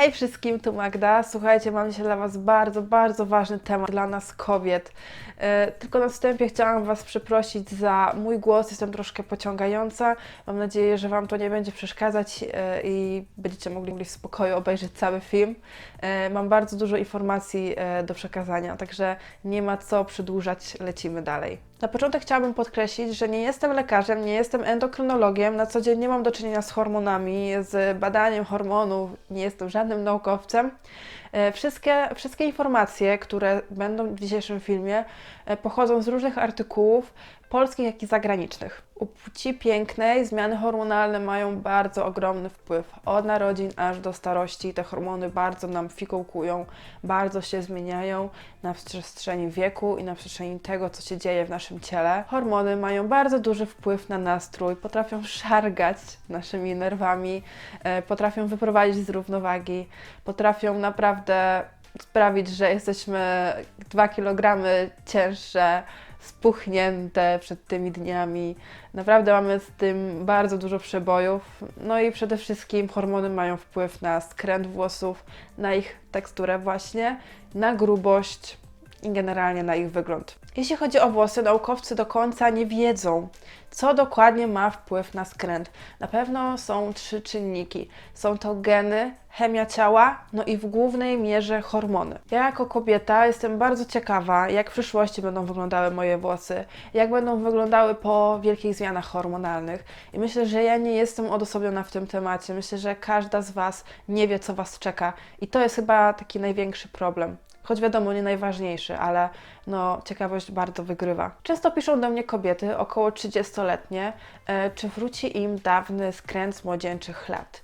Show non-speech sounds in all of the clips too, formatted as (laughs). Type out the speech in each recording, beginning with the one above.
Hej wszystkim, tu Magda. Słuchajcie, mam dzisiaj dla Was bardzo, bardzo ważny temat dla nas kobiet. E, Tylko na wstępie chciałam Was przeprosić za mój głos, jestem troszkę pociągająca. Mam nadzieję, że Wam to nie będzie przeszkadzać e, i będziecie mogli w spokoju obejrzeć cały film. E, Mam bardzo dużo informacji do przekazania, także nie ma co przedłużać, lecimy dalej. Na początek chciałabym podkreślić, że nie jestem lekarzem, nie jestem endokrynologiem, na co dzień nie mam do czynienia z hormonami, z badaniem hormonów, nie jestem żadnym naukowcem. E, Wszystkie, wszystkie informacje, które będą w dzisiejszym filmie, e, pochodzą z różnych artykułów, polskich, jak i zagranicznych. U płci pięknej zmiany hormonalne mają bardzo ogromny wpływ. Od narodzin aż do starości te hormony bardzo nam fikołkują, bardzo się zmieniają na przestrzeni wieku i na przestrzeni tego, co się dzieje w naszym ciele. Hormony mają bardzo duży wpływ na nastrój, potrafią szargać naszymi nerwami, e, potrafią wyprowadzić z równowagi, potrafią naprawdę sprawić, że jesteśmy 2 kg cięższe, spuchnięte przed tymi dniami. Naprawdę mamy z tym bardzo dużo przebojów. No i przede wszystkim hormony mają wpływ na skręt włosów, na ich teksturę właśnie, na grubość i generalnie na ich wygląd. Jeśli chodzi o włosy, naukowcy do końca nie wiedzą, co dokładnie ma wpływ na skręt. Na pewno są trzy czynniki. Są to geny, chemia ciała, no i w głównej mierze hormony. Ja jako kobieta jestem bardzo ciekawa, jak w przyszłości będą wyglądały moje włosy, jak będą wyglądały po wielkich zmianach hormonalnych. I myślę, że ja nie jestem odosobniona w tym temacie. Myślę, że każda z Was nie wie, co Was czeka. I to jest chyba taki największy problem choć wiadomo, nie najważniejszy, ale no, ciekawość bardzo wygrywa. Często piszą do mnie kobiety, około 30-letnie, e, czy wróci im dawny skręt z młodzieńczych lat.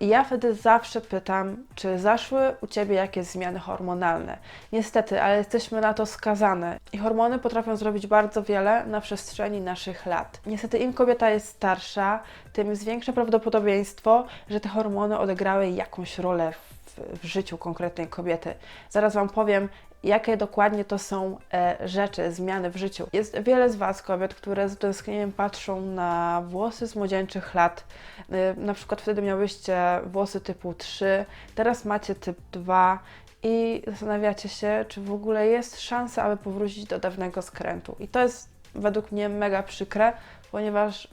I ja wtedy zawsze pytam, czy zaszły u Ciebie jakieś zmiany hormonalne. Niestety, ale jesteśmy na to skazane i hormony potrafią zrobić bardzo wiele na przestrzeni naszych lat. Niestety, im kobieta jest starsza, tym jest większe prawdopodobieństwo, że te hormony odegrały jakąś rolę w w życiu konkretnej kobiety. Zaraz Wam powiem, jakie dokładnie to są e, rzeczy, zmiany w życiu. Jest wiele z Was kobiet, które z tęsknieniem patrzą na włosy z młodzieńczych lat. E, na przykład wtedy miałyście włosy typu 3, teraz macie typ 2 i zastanawiacie się, czy w ogóle jest szansa, aby powrócić do dawnego skrętu. I to jest według mnie mega przykre, ponieważ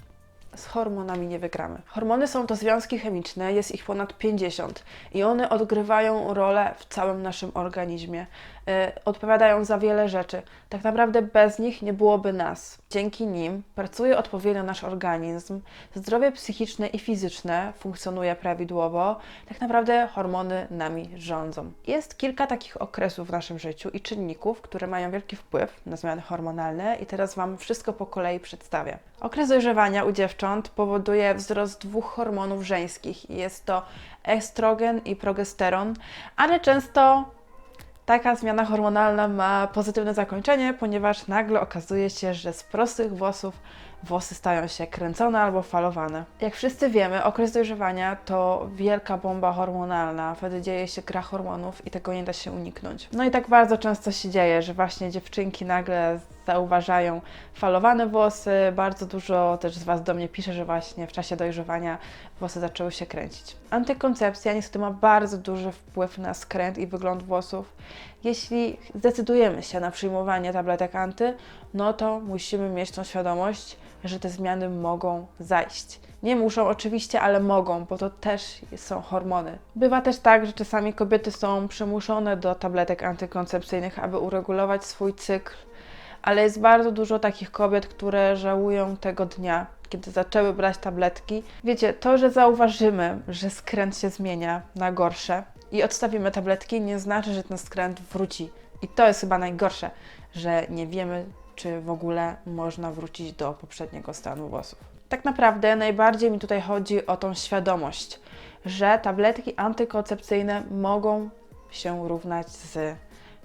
z hormonami nie wygramy. Hormony są to związki chemiczne, jest ich ponad 50 i one odgrywają rolę w całym naszym organizmie. Yy, odpowiadają za wiele rzeczy. Tak naprawdę bez nich nie byłoby nas. Dzięki nim pracuje odpowiednio nasz organizm, zdrowie psychiczne i fizyczne funkcjonuje prawidłowo. Tak naprawdę hormony nami rządzą. Jest kilka takich okresów w naszym życiu i czynników, które mają wielki wpływ na zmiany hormonalne i teraz Wam wszystko po kolei przedstawię. Okres dojrzewania u dziewcząt powoduje wzrost dwóch hormonów żeńskich. Jest to estrogen i progesteron, ale często taka zmiana hormonalna ma pozytywne zakończenie, ponieważ nagle okazuje się, że z prostych włosów włosy stają się kręcone albo falowane. Jak wszyscy wiemy, okres dojrzewania to wielka bomba hormonalna. Wtedy dzieje się gra hormonów i tego nie da się uniknąć. No i tak bardzo często się dzieje, że właśnie dziewczynki nagle zauważają falowane włosy. Bardzo dużo też z Was do mnie pisze, że właśnie w czasie dojrzewania włosy zaczęły się kręcić. Antykoncepcja niestety ma bardzo duży wpływ na skręt i wygląd włosów. Jeśli zdecydujemy się na przyjmowanie tabletek anty, no to musimy mieć tą świadomość, że te zmiany mogą zajść. Nie muszą oczywiście, ale mogą, bo to też są hormony. Bywa też tak, że czasami kobiety są przymuszone do tabletek antykoncepcyjnych, aby uregulować swój cykl, ale jest bardzo dużo takich kobiet, które żałują tego dnia, kiedy zaczęły brać tabletki. Wiecie, to, że zauważymy, że skręt się zmienia na gorsze i odstawimy tabletki, nie znaczy, że ten skręt wróci. I to jest chyba najgorsze, że nie wiemy, czy w ogóle można wrócić do poprzedniego stanu włosów. Tak naprawdę najbardziej mi tutaj chodzi o tą świadomość, że tabletki antykoncepcyjne mogą się równać z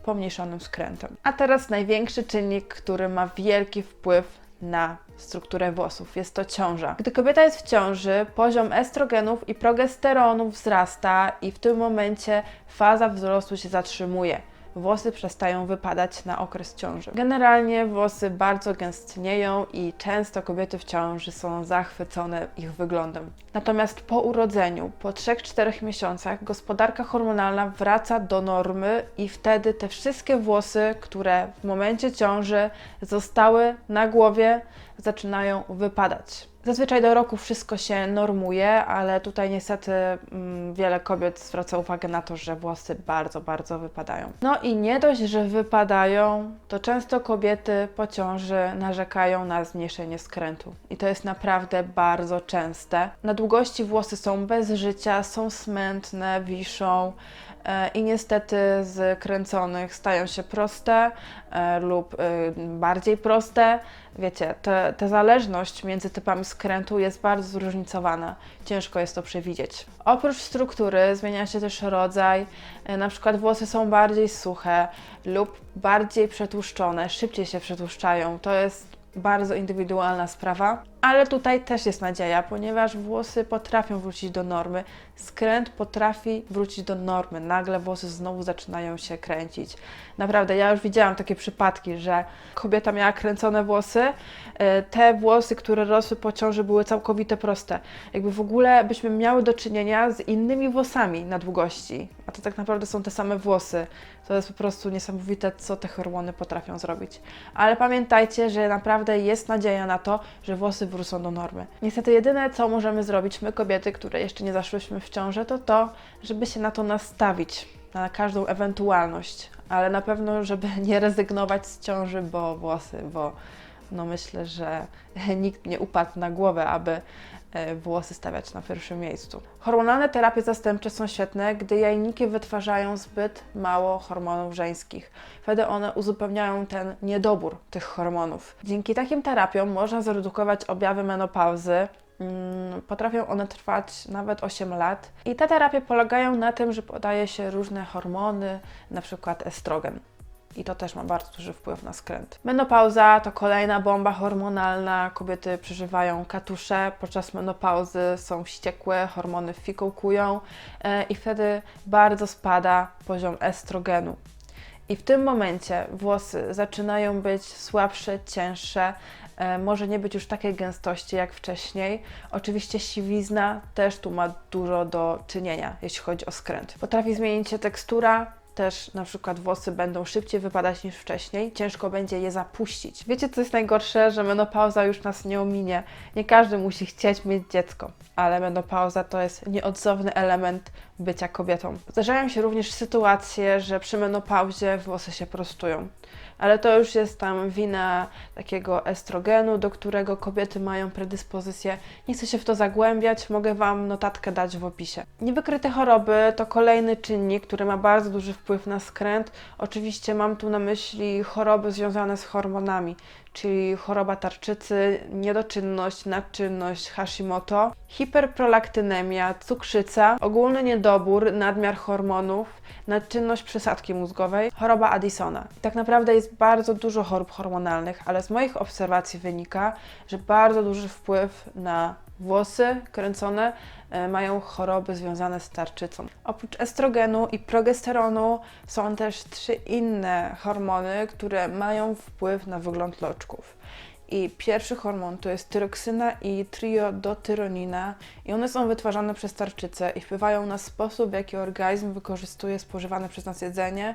pomniejszonym skrętem. A teraz największy czynnik, który ma wielki wpływ na strukturę włosów. Jest to ciąża. Gdy kobieta jest w ciąży, poziom estrogenów i progesteronu wzrasta i w tym momencie faza wzrostu się zatrzymuje. Włosy przestają wypadać na okres ciąży. Generalnie włosy bardzo gęstnieją i często kobiety w ciąży są zachwycone ich wyglądem. Natomiast po urodzeniu, po 3-4 miesiącach, gospodarka hormonalna wraca do normy i wtedy te wszystkie włosy, które w momencie ciąży zostały na głowie, zaczynają wypadać. Zazwyczaj do roku wszystko się normuje, ale tutaj niestety mm, wiele kobiet zwraca uwagę na to, że włosy bardzo, bardzo wypadają. No i nie dość, że wypadają, to często kobiety po ciąży narzekają na zmniejszenie skrętu. I to jest naprawdę bardzo częste. Na długości włosy są bez życia, są smętne, wiszą i niestety z kręconych stają się proste e, lub e, bardziej proste. Wiecie, te, ta zależność między typami skrętu jest bardzo zróżnicowana. Ciężko jest to przewidzieć. Oprócz struktury zmienia się też rodzaj. E, Na przykład włosy są bardziej suche lub bardziej przetłuszczone, szybciej się przetłuszczają. To jest bardzo indywidualna sprawa, ale tutaj też jest nadzieja, ponieważ włosy potrafią wrócić do normy, skręt potrafi wrócić do normy, nagle włosy znowu zaczynają się kręcić. Naprawdę, ja już widziałam takie przypadki, że kobieta miała kręcone włosy, e, te włosy, które rosły po ciąży były całkowite proste. Jakby w ogóle byśmy miały do czynienia z innymi włosami na długości, a to tak naprawdę są te same włosy. To jest po prostu niesamowite, co te hormony potrafią zrobić. Ale pamiętajcie, że naprawdę jest nadzieja na to, że włosy wrócą do normy. Niestety jedyne, co możemy zrobić my kobiety, które jeszcze nie zaszłyśmy w ciążę, to to, żeby się na to nastawić, na każdą ewentualność. Ale na pewno, żeby (laughs) nie rezygnować z ciąży, bo włosy, bo no myślę, że (laughs) nikt nie upadł na głowę, aby e, włosy stawiać na pierwszym miejscu. Hormonalne terapie zastępcze są świetne, gdy jajniki wytwarzają zbyt mało hormonów żeńskich. Wtedy one uzupełniają ten niedobór tych hormonów. Dzięki takim terapiom można zredukować objawy menopauzy. Mm, Potrafią one trwać nawet 8 lat. I te terapie polegają na tym, że podaje się różne hormony, na przykład estrogen i to też ma bardzo duży wpływ na skręt. Menopauza to kolejna bomba hormonalna. Kobiety przeżywają katusze, podczas menopauzy są wściekłe, hormony fikołkują e, i wtedy bardzo spada poziom estrogenu. I w tym momencie włosy zaczynają być słabsze, cięższe, e, może nie być już takiej gęstości jak wcześniej. Oczywiście siwizna też tu ma dużo do czynienia, jeśli chodzi o skręt. Potrafi zmienić się tekstura, też na przykład włosy będą szybciej wypadać niż wcześniej, ciężko będzie je zapuścić. Wiecie, co jest najgorsze? Że menopauza już nas nie ominie. Nie każdy musi chcieć mieć dziecko, ale menopauza to jest nieodzowny element bycia kobietą. Zdarzają się również sytuacje, że przy menopauzie włosy się prostują. Ale to już jest tam wina takiego estrogenu, do którego kobiety mają predyspozycję. Nie chcę się w to zagłębiać, mogę Wam notatkę dać w opisie. Niewykryte choroby to kolejny czynnik, który ma bardzo duży wpływ na skręt. Oczywiście mam tu na myśli choroby związane z hormonami, czyli choroba tarczycy, niedoczynność, nadczynność Hashimoto, hiperprolaktynemia, cukrzyca, ogólny niedobór, nadmiar hormonów, nadczynność przesadki mózgowej, choroba Addisona. Tak naprawdę jest bardzo dużo chorób hormonalnych, ale z moich obserwacji wynika, że bardzo duży wpływ na włosy kręcone e, mają choroby związane z tarczycą. Oprócz estrogenu i progesteronu są też trzy inne hormony, które mają wpływ na wygląd loczków. I pierwszy hormon to jest tyroksyna i triodotyronina i one są wytwarzane przez tarczycę i wpływają na sposób, w jaki organizm wykorzystuje spożywane przez nas jedzenie.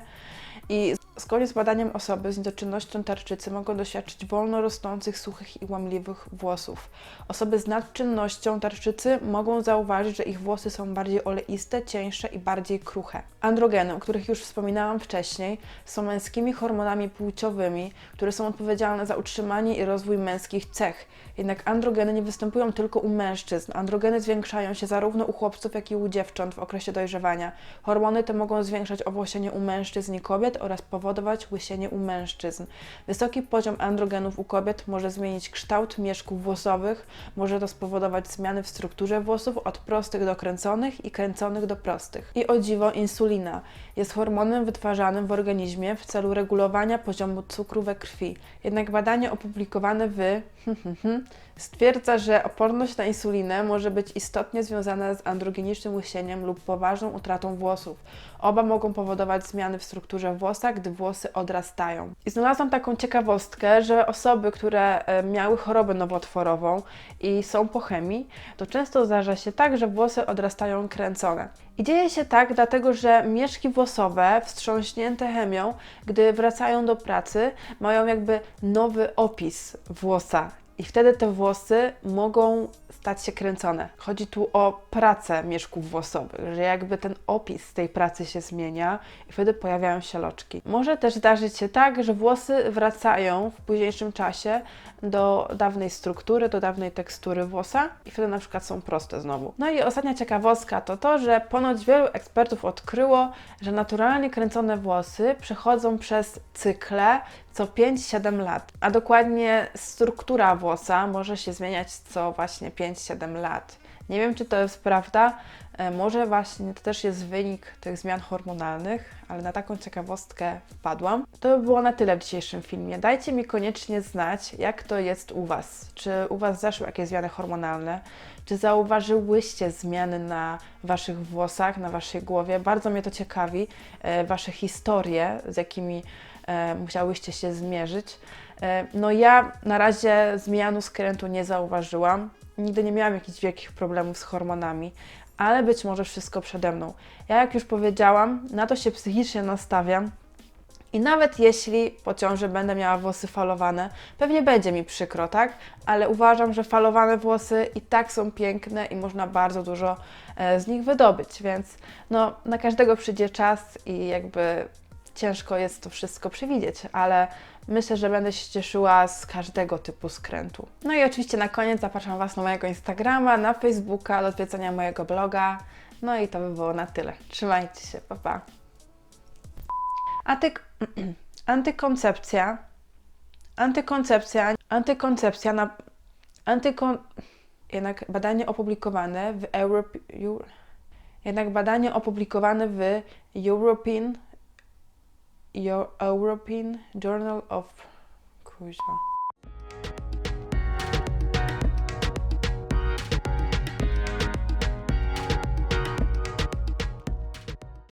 I zgodnie z badaniem osoby z niedoczynnością tarczycy mogą doświadczyć wolno rosnących, suchych i łamliwych włosów. Osoby z nadczynnością tarczycy mogą zauważyć, że ich włosy są bardziej oleiste, cieńsze i bardziej kruche. Androgeny, o których już wspominałam wcześniej, są męskimi hormonami płciowymi, które są odpowiedzialne za utrzymanie i rozwój męskich cech. Jednak androgeny nie występują tylko u mężczyzn. Androgeny zwiększają się zarówno u chłopców, jak i u dziewcząt w okresie dojrzewania. Hormony te mogą zwiększać owłosienie u mężczyzn i kobiet oraz powodować łysienie u mężczyzn. Wysoki poziom androgenów u kobiet może zmienić kształt mieszków włosowych, może to spowodować zmiany w strukturze włosów od prostych do kręconych i kręconych do prostych. I o dziwo insulina jest hormonem wytwarzanym w organizmie w celu regulowania poziomu cukru we krwi. Jednak badanie opublikowane w (laughs) Stwierdza, że oporność na insulinę może być istotnie związana z androgenicznym łysieniem lub poważną utratą włosów. Oba mogą powodować zmiany w strukturze włosa, gdy włosy odrastają. I znalazłam taką ciekawostkę, że osoby, które e, miały chorobę nowotworową i są po chemii, to często zdarza się tak, że włosy odrastają kręcone. I dzieje się tak, dlatego że mieszki włosowe, wstrząśnięte chemią, gdy wracają do pracy, mają jakby nowy opis włosa. I wtedy te włosy mogą stać się kręcone. Chodzi tu o pracę mieszków włosowych, że jakby ten opis tej pracy się zmienia i wtedy pojawiają się loczki. Może też zdarzyć się tak, że włosy wracają w późniejszym czasie do dawnej struktury, do dawnej tekstury włosa i wtedy na przykład są proste znowu. No i ostatnia ciekawostka to to, że ponoć wielu ekspertów odkryło, że naturalnie kręcone włosy przechodzą przez cykle co 5-7 lat, a dokładnie struktura włosa może się zmieniać co właśnie 5-7 lat. Nie wiem, czy to jest prawda. E, Może właśnie to też jest wynik tych zmian hormonalnych, ale na taką ciekawostkę wpadłam. To by było na tyle w dzisiejszym filmie. Dajcie mi koniecznie znać, jak to jest u Was. Czy u Was zaszły jakieś zmiany hormonalne? Czy zauważyłyście zmiany na Waszych włosach, na Waszej głowie? Bardzo mnie to ciekawi. e, Wasze historie, z jakimi musiałyście się zmierzyć. E, No ja na razie zmianu skrętu nie zauważyłam. Nigdy nie miałam jakichś wielkich problemów z hormonami, ale być może wszystko przede mną. Ja, jak już powiedziałam, na to się psychicznie nastawiam. I nawet jeśli po ciąży będę miała włosy falowane, pewnie będzie mi przykro, tak? Ale uważam, że falowane włosy i tak są piękne i można bardzo dużo e, z nich wydobyć, więc no, na każdego przyjdzie czas i jakby ciężko jest to wszystko przewidzieć, ale myślę, że będę się cieszyła z każdego typu skrętu. No i oczywiście na koniec zapraszam Was na mojego Instagrama, na Facebooka, do odwiedzenia mojego bloga. No i to by było na tyle. Trzymajcie się, pa pa. Antyk... (clears throat) Antykoncepcja. Antykoncepcja. Antykoncepcja na... Antykon... Jednak badanie opublikowane w Europe... Eu- Jednak badanie opublikowane w European European Journal of Kuźwa.